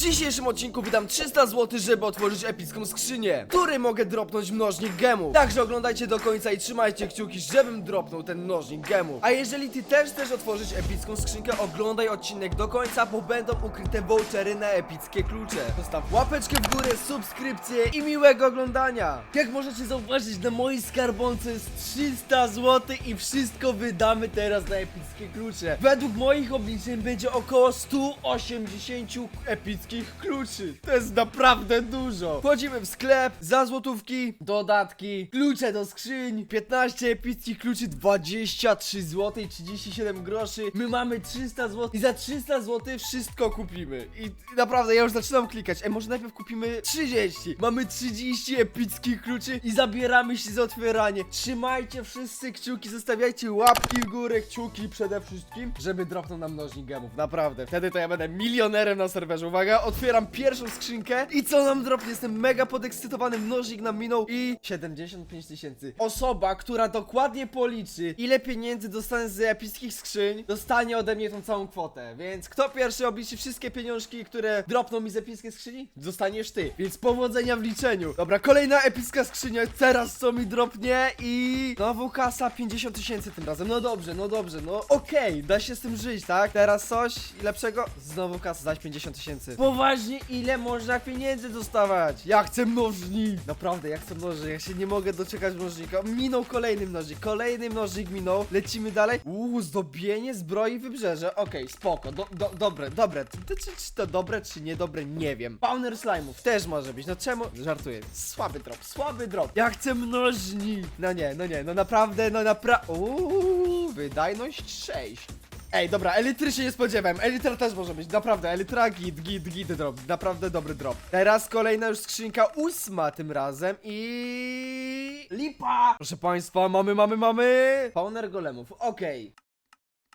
dzisiejszym odcinku wydam 300 zł, żeby otworzyć epicką skrzynię, który mogę dropnąć mnożnik gemów. Także oglądajcie do końca i trzymajcie kciuki, żebym dropnął ten mnożnik gemów. A jeżeli ty też chcesz otworzyć epicką skrzynkę, oglądaj odcinek do końca, bo będą ukryte vouchery na epickie klucze. Zostaw łapeczkę w górę, subskrypcję i miłego oglądania. Jak możecie zauważyć, na mojej skarbonce jest 300 zł i wszystko wydamy teraz na epickie klucze. Według moich obliczeń będzie około 180 epickich kluczy. To jest naprawdę dużo. Wchodzimy w sklep, za złotówki, dodatki, klucze do skrzyń, 15 epickich kluczy, 23 zł i 37 groszy. My mamy 300 zł i za 300 zł wszystko kupimy. I, I naprawdę, ja już zaczynam klikać. Ej, może najpierw kupimy 30. Mamy 30 epickich kluczy i zabieramy się za otwieranie. Trzymajcie wszyscy kciuki, zostawiajcie łapki w górę, kciuki przede wszystkim, żeby dropnął nam mnożnik gemów. Naprawdę, wtedy to ja będę milionerem na serwerze. Uwaga, otwieram pierwszą skrzynkę i co nam dropnie? Jestem mega podekscytowany, mnożnik nam minął i 75 tysięcy. Osoba, która dokładnie policzy, ile pieniędzy dostanę z epickich skrzyń, dostanie ode mnie tą całą kwotę. Więc kto pierwszy obliczy wszystkie pieniążki, które dropną mi z epickiej skrzyni? Zostaniesz ty. Więc powodzenia w liczeniu. Dobra, kolejna epicka skrzynia. Teraz co mi dropnie i... Znowu kasa 50 tysięcy tym razem. No dobrze, no dobrze, no okej, da się z tym żyć, tak? Teraz coś lepszego? Znowu kasa zaś 50 tysięcy. Poważnie, ile można pieniędzy dostawać? Ja chcę mnożnik. Naprawdę, ja chcę mnożnik. Ja się nie mogę doczekać mnożnika. Minął kolejny mnożnik, kolejny mnożnik minął. Lecimy dalej. Uuu, zdobienie zbroi wybrzeże. Okej, spoko, do, do, dobre, dobre. To, czy, czy to dobre, czy niedobre, nie wiem. Spawner slime'ów też może być. No czemu? Żartuję. Słaby drop, słaby drop. Ja chcę mnożnik. No nie, no nie, no naprawdę, no naprawdę. Uuu, wydajność 6. Ej, dobra, elitry się nie spodziewałem. Elitra też może być, naprawdę. Elitra git, git, git drop. Naprawdę dobry drop. Teraz kolejna już skrzynka ósma tym razem i... Lipa! Proszę państwa, mamy, mamy, mamy! Spawner golemów, okej.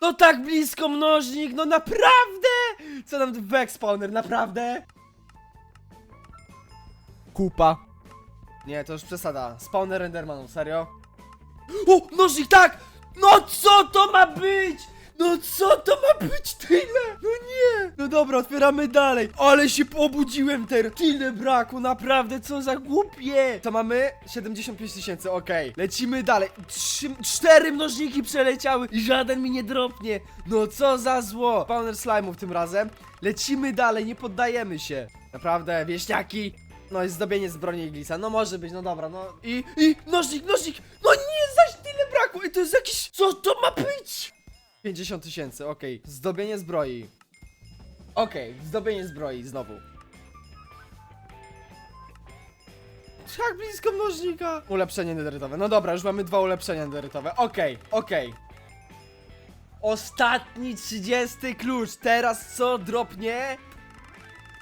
No tak blisko mnożnik, no naprawdę! Co nam back spawner, naprawdę? Kupa. Nie, to już przesada. Spawner Endermanów, serio? O, mnożnik, tak! No co to ma być? No co to ma być tyle? No nie! No dobra, otwieramy dalej. Ale się obudziłem teraz. Tyle braku, naprawdę, co za głupie. To mamy 75 tysięcy, okej. Lecimy dalej. Trzy, cztery mnożniki przeleciały i żaden mi nie dropnie. No co za zło. Spawner slime'ów tym razem. Lecimy dalej, nie poddajemy się. Naprawdę, wieśniaki. No i zdobienie z broni iglisa, no może być, no dobra, no i, i, nożnik, nożnik, no nie, zaś tyle brakło i to jest jakiś, co to ma być? 50 tysięcy, okej, zdobienie zbroi. Okej, zdobienie zbroi znowu. Jak blisko mnożnika? Ulepszenie nederytowe, no dobra, już mamy dwa ulepszenia nederytowe, okej, okej. Ostatni 30 klucz, teraz co dropnie?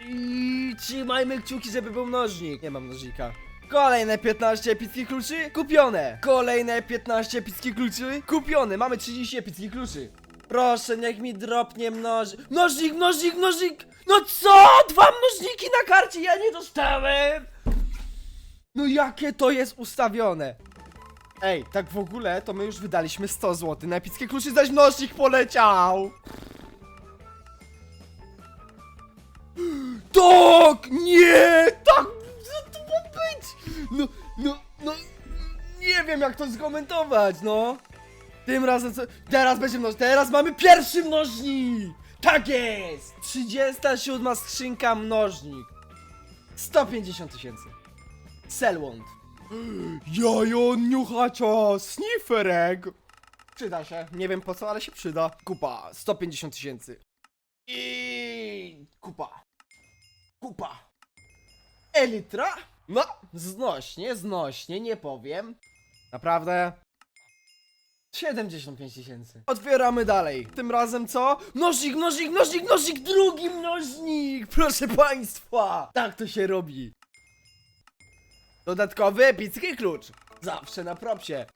I trzymajmy kciuki, żeby był mnożnik. Nie mam mnożnika. Kolejne 15 epickich kluczy kupione. Kolejne 15 epickich kluczy kupione. Mamy 30 epickich kluczy. Proszę, niech mi dropnie mnożnik. Mnożnik, mnożnik, mnożnik. No co? Dwa mnożniki na karcie ja nie dostałem. No jakie to jest ustawione? Ej, tak w ogóle to my już wydaliśmy 100 zł na epickie kluczy, zaś mnożnik poleciał. Tak! Nie! Tak! No, no, no... Nie wiem jak to skomentować, no! Tym razem co... Teraz będzie mnożnik, teraz mamy pierwszy mnożnik! Tak jest! 37 skrzynka mnożnik. 150 tysięcy. Selwond. Jajo niuchacza, sniffereg. Przyda się, nie wiem po co, ale się przyda. Kupa, 150 tysięcy. I kupa. Kupa. Elitra? No, znośnie, znośnie, nie powiem. Naprawdę? 75 tysięcy. Otwieramy dalej. Tym razem co? Mnożnik, mnożnik, mnożnik, mnożnik, drugi mnożnik! Proszę państwa! Tak to się robi. Dodatkowy epicki klucz. Zawsze na propsie.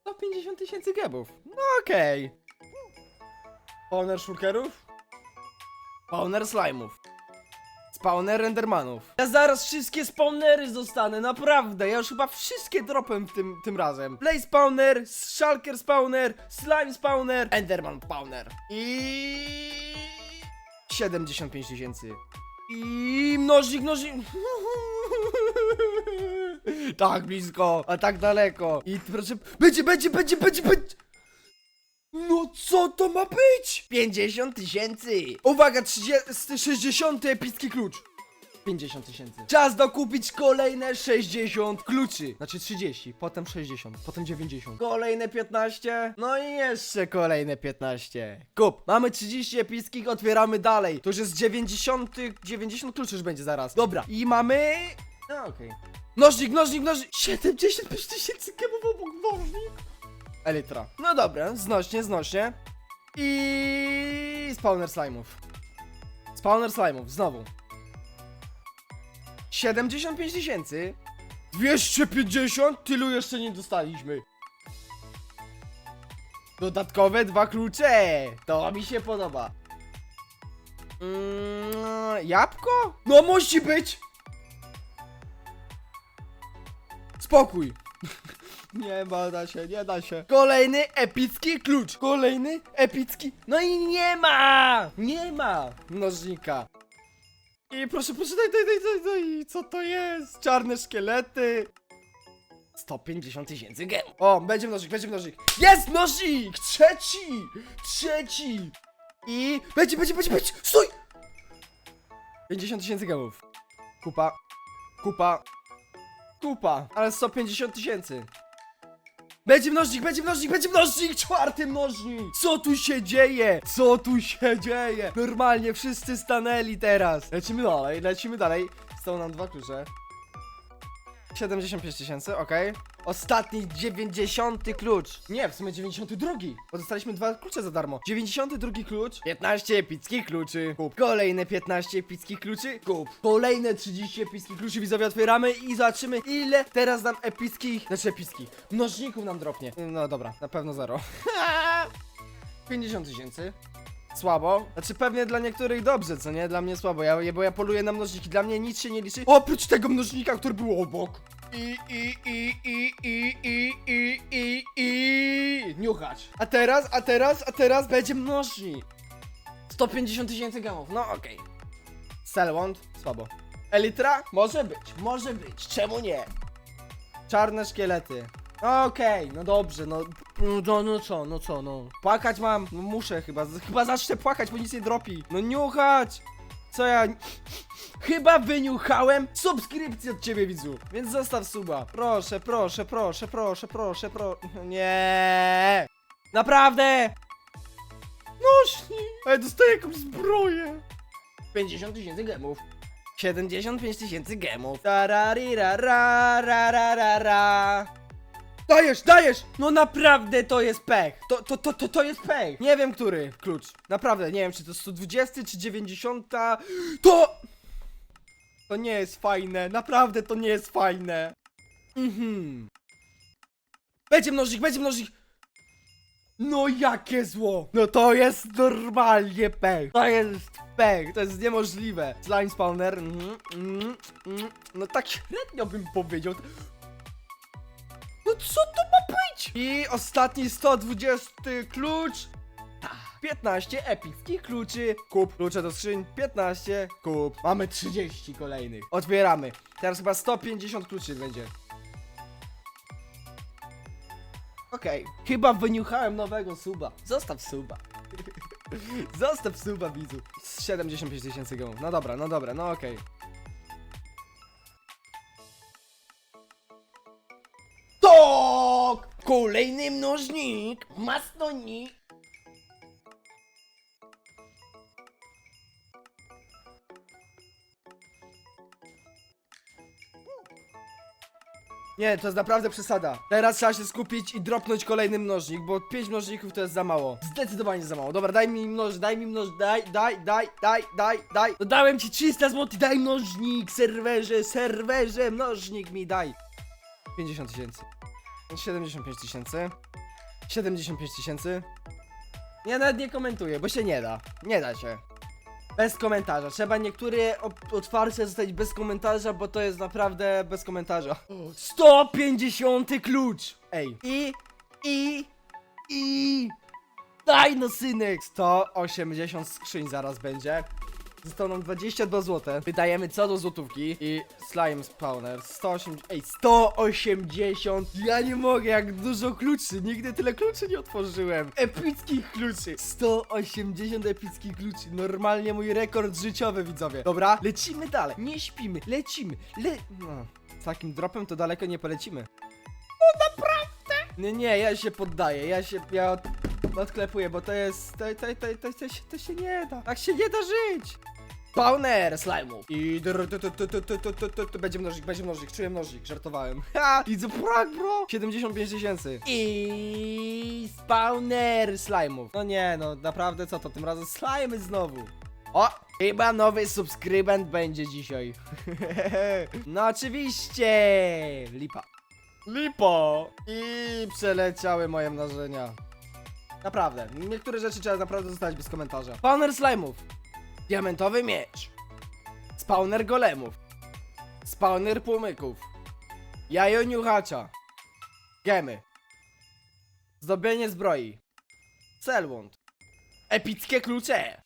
150 tysięcy gebów. No okej. Spawner shulkerów? Spawner slime'ów. Spawner rendermanów. Ja zaraz wszystkie spawnery zostanę, naprawdę. Ja już chyba wszystkie dropem w tym, tym razem. Play spawner, shulker spawner, slime spawner, enderman spawner. I... 75 tysięcy. I mnożnik, mnożnik. tak blisko, a tak daleko. I proszę. Będzie, będzie, będzie, będzie, będzie. No co to ma być? 50 tysięcy. Uwaga, 30, 60 epicki klucz. 50 tysięcy. Czas dokupić kolejne 60 kluczy. Znaczy 30, potem 60, potem 90. Kolejne 15. No i jeszcze kolejne 15. Kup. Mamy 30 epickich, otwieramy dalej. To już jest 90, 90 kluczy już będzie zaraz. Dobra. I mamy... No okej. Nożnik, nożnik, nożnik. 75 tysięcy kebów obok nożnik. Elytra. No dobra, znośnie, znośnie. I spawner slime'ów. Spawner slime'ów, znowu. 75 tysięcy? 250? Tylu jeszcze nie dostaliśmy. Dodatkowe dwa klucze! To mi się podoba. Mm, jabłko? No musi być! Spokój. Nie ma, da się, nie da się. Kolejny epicki klucz. Kolejny epicki. No i nie ma! Nie ma mnożnika. I proszę, proszę, daj, daj, daj, daj, daj. Co to jest? Czarne szkielety. 150 tysięcy gemów. O, będzie mnożnik, będzie mnożnik. Jest mnożnik! Trzeci! Trzeci! I będzie, będzie, będzie, będzie! Stój! 50 tysięcy gemów. Kupa. Kupa. Kupa. Ale 150 tysięcy. Będzie mnożnik, będzie mnożnik, będzie mnożnik! Czwarty mnożnik! Co tu się dzieje? Co tu się dzieje? Normalnie wszyscy stanęli teraz. Lecimy dalej, lecimy dalej. Są nam dwa klucze. 75 tysięcy, okej. Ostatni 90 klucz. Nie, w sumie 92. Bo dostaliśmy dwa klucze za darmo. 92 klucz. 15 epickich kluczy. Kup. Kolejne 15 epickich kluczy. Kup. Kolejne 30 epickich kluczy widzowie otwieramy i zobaczymy ile teraz nam epickich, znaczy epickich, mnożników nam dropnie. No dobra, na pewno zero. 50 tysięcy. Słabo. Znaczy pewnie dla niektórych dobrze, co nie? Dla mnie słabo, ja, bo ja poluję na mnożniki. Dla mnie nic się nie liczy. Oprócz tego mnożnika, który był obok. I, i, i, i, i, i, i, i, i, niuchacz. A teraz, a teraz, a teraz będzie mnożnik. 150 tysięcy gamów, no okej. Selwand, słabo. Elitra? Może być, może być, czemu nie? Czarne szkielety. Okej, no dobrze, no, no, no co, no co, no. Płakać mam, no muszę chyba, chyba zacznę płakać, bo nic nie dropi. No niuchać! Co ja... Chyba wyniuchałem subskrypcję od ciebie, widzu. Więc zostaw suba. Proszę, proszę, proszę, proszę, proszę, proszę. Nie. Naprawdę. Nośni. Ale dostaję jakąś zbroję. 50 tysięcy gemów. 75 tysięcy gemów. Tararira, ra, ra, ra, ra, ra. Dajesz, dajesz! No naprawdę to jest pech. To, to, to, to, to jest pech. Nie wiem, który klucz. Naprawdę, nie wiem, czy to 120 czy 90. To... To nie jest fajne. Naprawdę to nie jest fajne. Mhm. Będzie mnożnik, będzie mnożnik. No jakie zło! No to jest normalnie pech! To jest pech, to jest niemożliwe! Slime spawner, mhm, mhm, mhm. no tak średnio bym powiedział. Co to ma być? I ostatni 120 klucz. 15 epickich kluczy. Kup klucze do skrzyń. 15. Kup. Mamy 30 kolejnych. Otwieramy. Teraz chyba 150 kluczy będzie. Okej. Chyba wyniuchałem nowego suba. Zostaw suba. Zostaw suba, widzu. 75 tysięcy gemów. No dobra, no dobra, no okej. Kolejny mnożnik! Masnonik! Nie, to jest naprawdę przesada. Teraz trzeba się skupić i dropnąć kolejny mnożnik, bo 5 mnożników to jest za mało. Zdecydowanie za mało. Dobra, daj mi mnoż, daj mi mnoż, daj, daj, daj, daj, daj, daj. No dałem ci 300 zł, daj mnożnik, serwerze, serwerze, mnożnik mi daj. 50 tysięcy. 75 tysięcy. 75 tysięcy. Ja nawet nie komentuję, bo się nie da. Nie da się. Bez komentarza. Trzeba niektóre otwarcie zostać bez komentarza, bo to jest naprawdę bez komentarza. 150 klucz! Ej. I, i, i. Daj no synek! 180 skrzyń zaraz będzie. Zostało nam 22 zł. Wydajemy co do złotówki i slime spawner 180, ej 180. Ja nie mogę, jak dużo kluczy. Nigdy tyle kluczy nie otworzyłem. Epickich kluczy. 180 epickich kluczy. Normalnie mój rekord życiowy, widzowie. Dobra, lecimy dalej. Nie śpimy, lecimy. Le... No, z takim dropem to daleko nie polecimy. No naprawdę? Nie, nie, ja się poddaję. Ja się, ja od, odklepuję, bo to jest, to, to, to, to, to, się, to się nie da. Tak się nie da żyć. Spawner slime'ów. I dr- tu- tu- tu- tu- tu- tu- tu- tu- tu będzie mnożnik, będzie mnożnik, czuję mnożnik, żartowałem. Ha! Co prank, bro? 75 tysięcy. I spawner slime'ów. No nie, no naprawdę co to, tym razem slimy znowu. O! Chyba nowy subskrybent będzie dzisiaj. no oczywiście! Lipa. Lipa! I przeleciały moje mnożenia. Naprawdę, niektóre rzeczy trzeba naprawdę zostawić bez komentarza. Spawner slime'ów. Diamentowy miecz. Spawner golemów. Spawner płomyków. Jajo niuchacza. Gemy. Zdobienie zbroi. Celwund. Epickie klucze.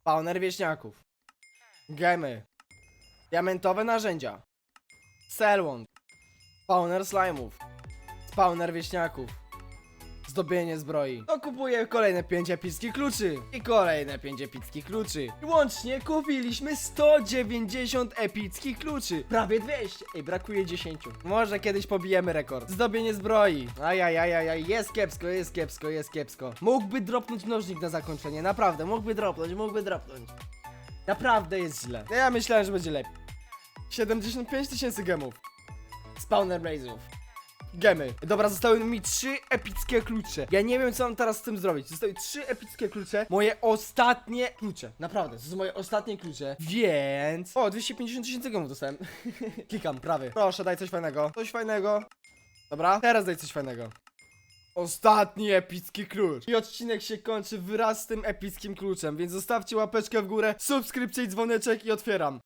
Spawner wieśniaków. Gemy. Diamentowe narzędzia. Celwund. Spawner slime'ów. Spawner wieśniaków. Zdobienie zbroi. To kupuję kolejne 5 epickich kluczy. I kolejne 5 epickich kluczy. I łącznie kupiliśmy 190 epickich kluczy. Prawie 200. Ej, brakuje 10. Może kiedyś pobijemy rekord. Zdobienie zbroi. Ajajajajaj, jest kiepsko, jest kiepsko, jest kiepsko. Mógłby dropnąć mnożnik na zakończenie. Naprawdę, mógłby dropnąć, mógłby dropnąć. Naprawdę jest źle. Ja myślałem, że będzie lepiej. 75 tysięcy gemów. Spawner Blazów. Gemy. Dobra, zostały mi trzy epickie klucze. Ja nie wiem, co mam teraz z tym zrobić. Zostały trzy epickie klucze. Moje ostatnie klucze. Naprawdę, to są moje ostatnie klucze. Więc. O, 250 tysięcy gemów dostałem. Klikam, prawy. Proszę, daj coś fajnego. Coś fajnego. Dobra, teraz daj coś fajnego. Ostatni epicki klucz. I odcinek się kończy wraz z tym epickim kluczem, więc zostawcie łapeczkę w górę, subskrypcję i dzwoneczek i otwieram.